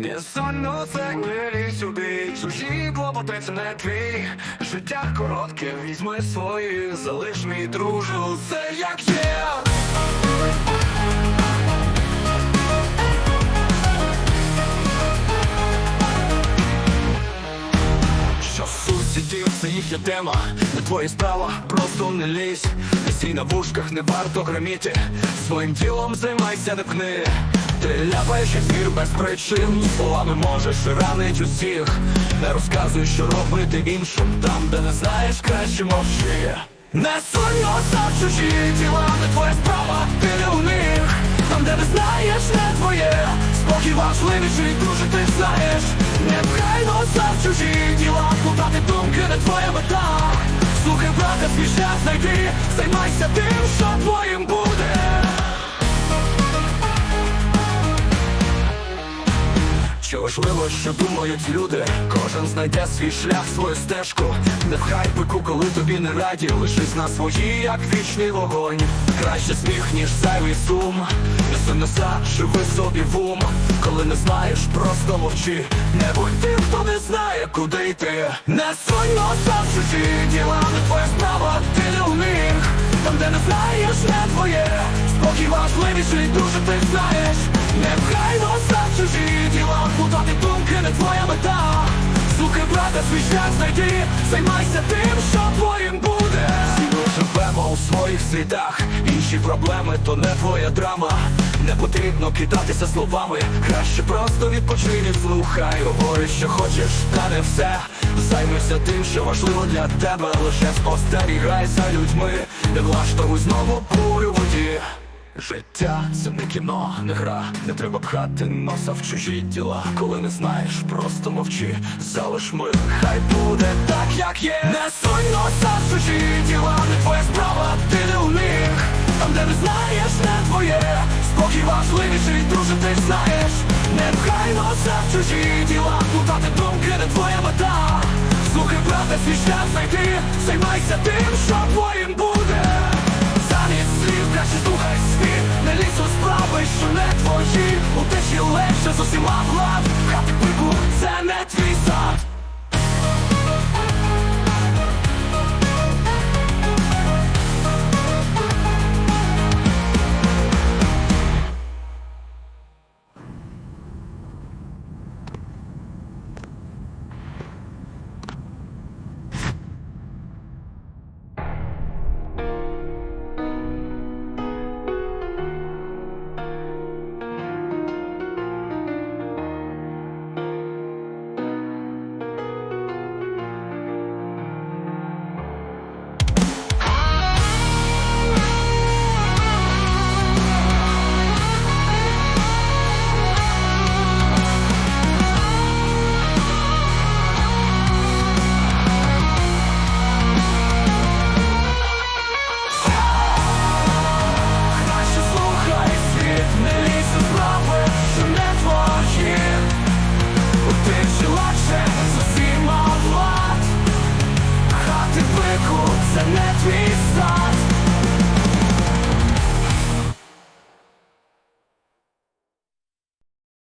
Не сольно це милі сюди, чужі клопоти це не твій. Життя коротке, візьми свої, залиш мій дружу, все як є. Що сусідів, це їхня тема, не твоя справа, просто не лізь. Сій на вушках, не варто громіти Своїм ділом займайся, не пни Ти ляпаєш ефір без причин. Словами можеш ранить усіх. Не розказуй, що робити іншим Там, де не знаєш, краще мовчи. Не сильно за чужі діла, не твоя справа, ти не у них. Там, де не знаєш, не твоє. Спокій важливіший, друже, ти знаєш. Не пхай носа в чужі діла Плутати думки не твоя мета. Слухай, брате, свій знайди Займайся тим, що твоїм буде важливо, що думають люди, кожен знайде свій шлях, свою стежку. Не вхай пику, коли тобі не раді, лишись на своїй, як вічний вогонь. Краще сміх, ніж зайвий сум. Не сумноса, живи собі в ум. Коли не знаєш, просто мовчи. Не будь тим, хто не знає, куди йти. Не сунь носа в діла, не твоя справа, ти не у них. Там, де не знаєш, не твоє. Спокій важливіший, дуже ти знаєш. Не пхай носа в чужі діла, плутати думки не твоя мета. Слухай, брате, свій шлях знайди, займайся тим, що твоїм буде. Всі ми живемо у своїх світах, інші проблеми то не твоя драма. Не потрібно кидатися словами, краще просто відпочинь слухай. Говори, що хочеш, та не все. Займися тим, що важливо для тебе, лише спостерігай за людьми, не влаштовуй знову бурю воді. Життя це не кіно, не гра, не треба пхати носа в чужі діла. Коли не знаєш, просто мовчи, залиш мир, хай буде так, як є. Не суй носа в чужі діла, не твоя справа, ти не у них. Там, де не знаєш, не твоє. Спокій важливіший, друже, ти знаєш. Не пхай носа в чужі діла, плутати думки не твоя мета. Слухай, брате, свій шлях знайди, займайся тим, що твоїм буде. Краще слухай світ Не лізь у справи, що не твої. У тиші легше з усіма влад Хати пику, це не твій